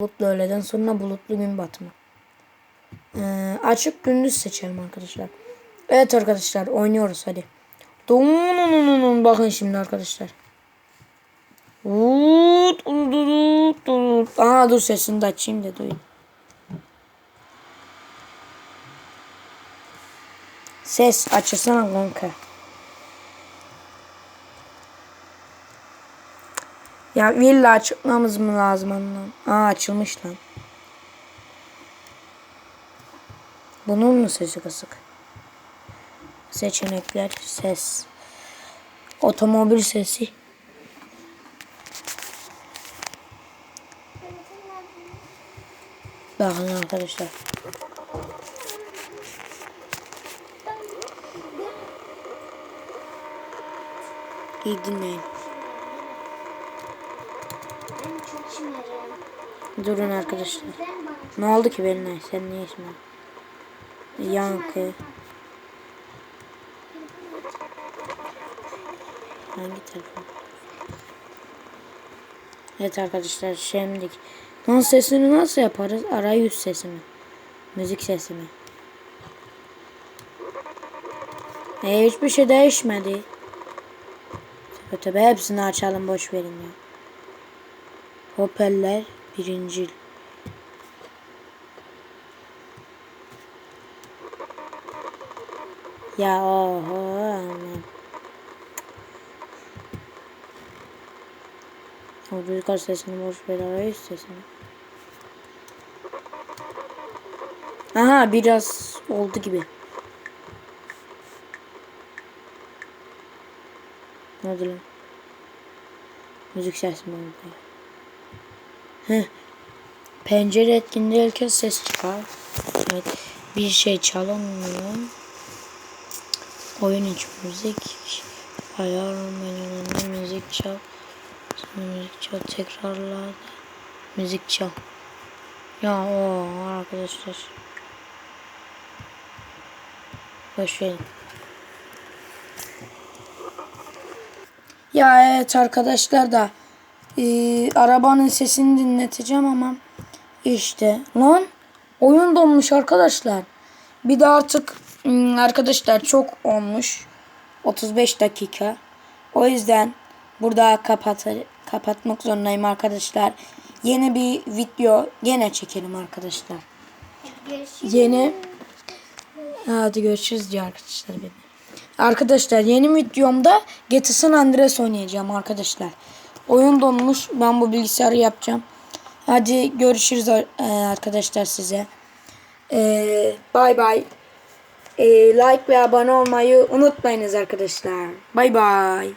Bulutlu öğleden sonra bulutlu gün batımı. Ee, açık gündüz seçelim arkadaşlar. Evet arkadaşlar oynuyoruz hadi. Dum bakın şimdi arkadaşlar. Vut. Aa dur sesini de açayım da duyun. Ses açırsana kanka. Ya villa açmamız mı lazım anlam? Aa açılmış lan. Bunun mu sesi kısık? Seçenekler ses. Otomobil sesi. Bakın arkadaşlar. İyi dinleyin. Ben çok şımarım. Durun arkadaşlar. Ne oldu ki Belinay? Sen niye şimdi? Yankı. Hangi telefon? Evet arkadaşlar şimdi Lan sesini nasıl yaparız? Arayüz sesi mi? Müzik sesi mi? E, hiçbir şey değişmedi. Tabi tabi hepsini açalım boş verin ya. Hoparlör birincil. Ya oho. O rüzgar sesini boş ver sesini. Aha biraz oldu gibi. Ne oldu lan? Müzik sesi mi oldu? Heh. Pencere etkinliği ses çıkar. Evet. Bir şey çalınmıyor. Oyun iç müzik. Ayar menülerinde müzik çal. Müzik çal. Tekrarla. Müzik çal. Ya o arkadaşlar. Boş verin. Ya evet arkadaşlar da e, arabanın sesini dinleteceğim ama işte lan oyun donmuş arkadaşlar. Bir de artık hmm, arkadaşlar çok olmuş. 35 dakika. O yüzden burada kapatır, kapatmak zorundayım arkadaşlar. Yeni bir video gene çekelim arkadaşlar. görüşürüz. Yeni Hadi görüşürüz diyor arkadaşlar benim. Arkadaşlar yeni videomda GTA San Andreas oynayacağım arkadaşlar. Oyun donmuş. Ben bu bilgisayarı yapacağım. Hadi görüşürüz e, arkadaşlar size. Ee, Bay bay. Ee, like ve abone olmayı unutmayınız arkadaşlar. Bay bay.